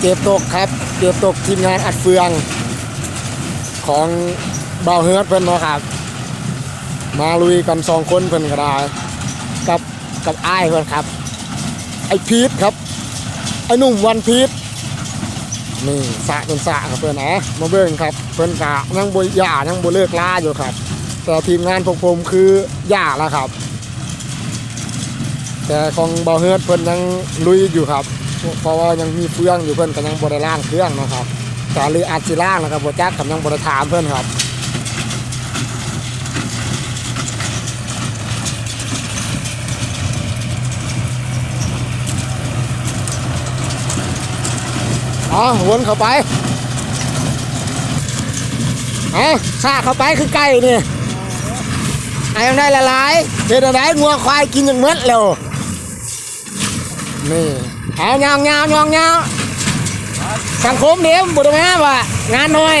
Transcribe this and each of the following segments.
เก็บตกครับเก็บตกทีมงานอัดเฟือง ของเบาเฮิร์ตเพิ่นเนาะครับ มาลุยกันสองคนเพิ่นก็ได้กับกับไอ้เพิ่นครับ ไอพีทครับ ไอหนุ่มวันพีทนี่สะเป็นสะครับเพื่อนนะมาเบิ่งครับ เพื่อนกะยังบหย่ายังบเลิกล่าอยู่ครับ แต่ทีมงานพวกผมคือหย่าแล้วครับ แต่ของเบาเฮิร์ตเพิ่นยังลุยอยู่ครับ เพราะว่ายังมีเฟืองอยู่เพิ่อนก็ยังบริล่างเครื่องนะครับแต่หรืออาจสิล่างนะครับบจักกับยังบริถามเพิ่อนครับอ๋อวนเข้าไปเอาซาเข้าไปคือไก่นี่ไอ้มันได้ละลายเด็ดอะไรงัวควายกินอย่างเม็ดเร็วนี่ เอายางยาวยาวยาสังคมเดี๋ยวบุตรแม่ว่างานน้อย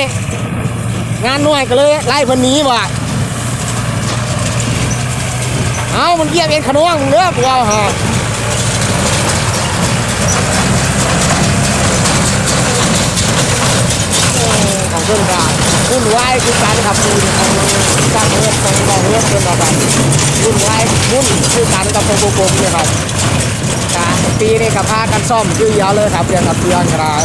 งานน้อยก็เลยไล่คนนี้ว่ะเอามันเกียบเอ็นขนวงมึงเลือกเราฮะของเพื่อนกันรุ่นไว้คือการขับขี่ของการเงินของกองเงินเพื่อนนะครับรุ่นไว้รุ่นคือการกับพงกลมเนี่ยครับ ปีนี้กับพากันซ่อมคือยาวเลยครับเรียนกับเพื่อนครับ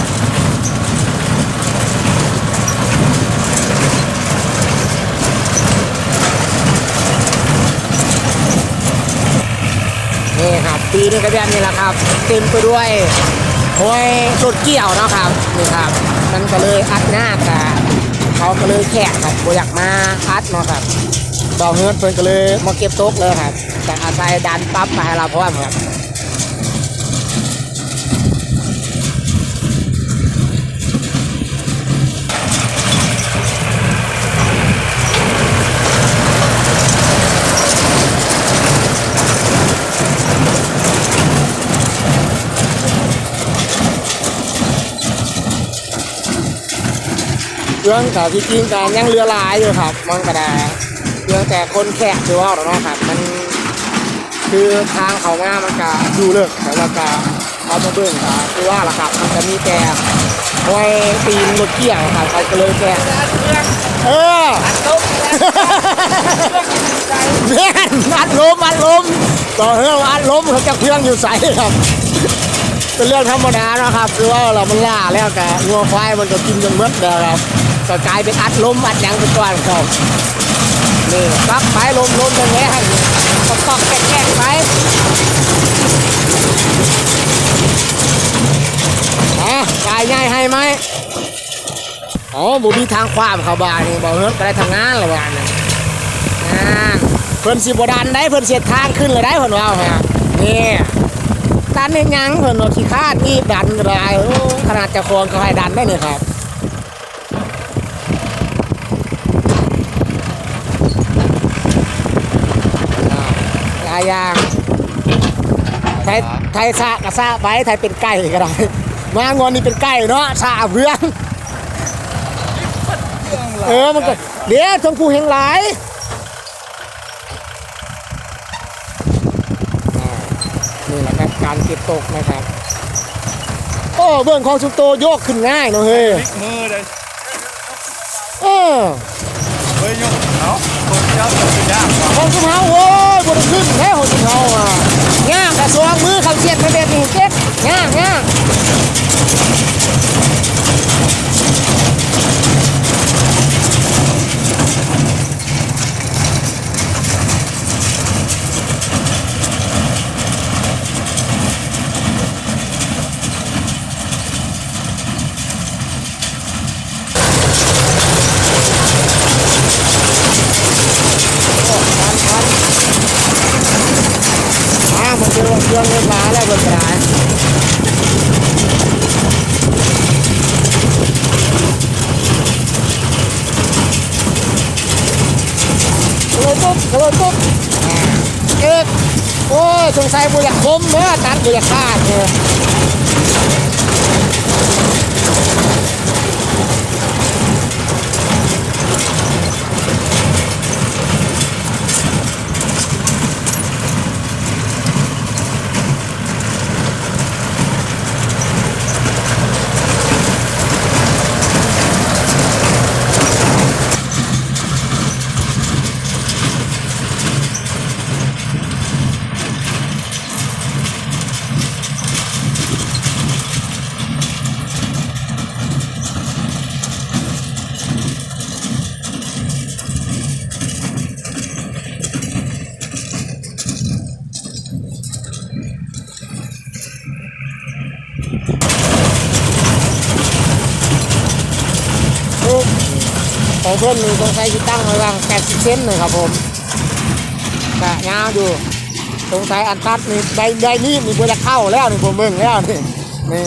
นี่ครับปีนี้ก็แบบนี้แหละครับเต็มไปด้วยโอ้ยรถเกี่ยวเนาะครับนี่ครับมันก็เลยอัดหน้ากับเขาก็เลยแขกครับบอยากมาอัดเนาะครับเบาเฮิร์ตเพิ่นก็เลยมาเก็บโต๊ะเลยครับแต่อาศัยดันปั๊บมาให้เราพร้อมครับ เรื่องกับที่จริงการยังเรือลายอยู่ครับมันก็ได้เรื่องแต่คนแขกคือว่าเนาะครับ มันคือทางเขาง่ามันก็ดูเลิกแต่ว่าก็เขามาเบิ่งก็คือว่าล่ะครับ มันจะมีแต่ไว้ตีนรถเกี่ยวครับเขาก็เลยแกเออแม่นอัดลมอัดลมต่อเรื่องอัดลมเขาจะเครื่องอยู่ใสครับเป็นเรื่องธรรมดานะครับ คือว่าเรามันล่าแล้วแกะงัวควายมันก็กินจนหมดนะครับ ก็กลายเป็นอัดลมอัดยังเป็นก้อนเขานี่ปักไปลมลมอย่างเงี้ยตอกตอกแกะแกไปอะกายง่ายให้ไหมอ๋อบุมีทางความเขาบ้านนี่บอกเฮ้ยก็ได้ทำงานละวันนะอ่เพิ่นสิบดันได้เพิ่นเสียทางขึ้นเลยได้เพิ่นว่าฮะนี่ดันเนี่ยยังเพิ่นว่าขี้คาดนี่ดันก็ได้ขนาดจะโคนก็ให้ดันได้เนี่ยครับอ่าหลายอย่างไทยไทยซะก็ซะไปไทยเป็นไก่ก็ได้มางอนนี่เป็นไก่เนาะซาเพื่อนเออมันก็เดี๋ยวชมพูแห่งหลายนี่แหละครับการเก็บตกนะครับโอ้เบื้องของสุโตโยกขึ้นง่ายเนอะเฮ้ยพลิกมือเลยเออ ของสุเฮาโอ้ยบนขึ้นแค่ของสุเฮาอะง่ายแต่สวงมือเขาเสียดไปแบบนี้เจ็ดง่ามง่ามอ่ามันเป็นเค รื่องเล่นมาแล้วเบิดกระดาษกระโดดปุ๊บกระโดดเอ๊ะโอ้ยสงสัยบุอยากคมเมื่อตัดบุอยากฆ่าดเนี่ย ของเพื่อนนี่ต้องใช้ที่ตั้งไว้วาง80เซนเลยครับผมกะยาวอยู่สงสัยอันตัดนี่ได้ได้นี่มีบัวจะเข้าแล้วนี่ผมเบิ่งแล้วนี่นี่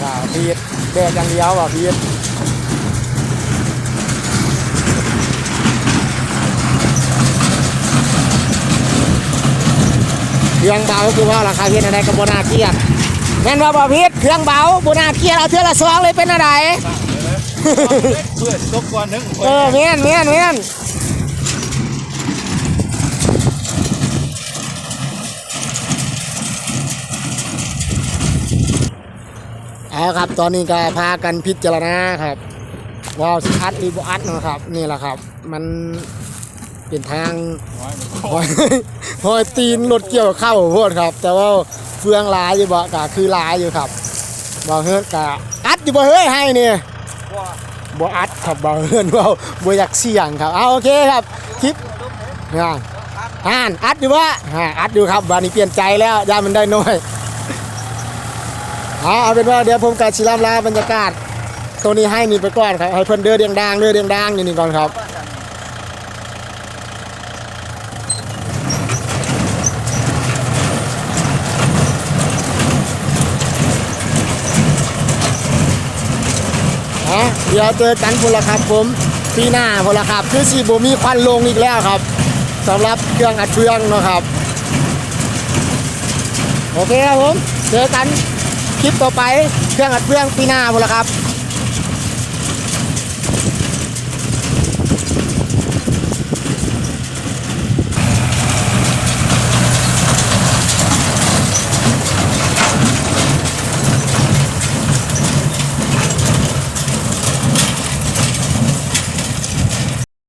กะพีดแดดอย่างเดียวอะพีดเครื่องเบาคือว่าราคาเพียนอะไรกับบนาเกียรแม่นว่าบ่พีดเครื่องเบาบนาเกียรเอาเทือละสองเลยเป็นอะไร เพื่อนตกกว่านึงเออเมียนเมียนเมียนเอาครับตอนนี้ก็พากันพิจารณาครับว่าสิอัดหรือบ่อัดเนาะครับ นี่แหละครับ มันเป็นทางหอยหอยตีนรถเกี่ยวเข้าโพดครับ แต่ว่าเฟืองหลายอยู่บ่ก็คือหลายอยู่ครับบ่เฮ็ดกะอัดอยู่บ่เฮ้ยให้นี่ บ่อัดครับบ่เฮือนเว่าบ่อยากเสี่ยงครับเอาโอเคครับคลิปนะอ่านอัดอยู่ว่าอัดอยู่ครับวันนี้เปลี่ยนใจแล้วยามันได้น้อยเอาเอาเป็นว่าเดี๋ยวผมกับชิลามลาบรรยากาศตัวนี้ให้มีไปก่อนครับให้เพื่อนเดือเดียงดังเดือเดียงดังนี่นี่ก่อนครับ เดี๋ยวเจอกันพละครับผมปีหน้าพละครับ คือสีบมีควันลงอีกแล้วครับสำหรับเครื่องอัดเฟืองนะครับ โอเคครับผม เจอกันคลิปต่อไปเครื่องอัดเฟืองปีหน้าพละครับ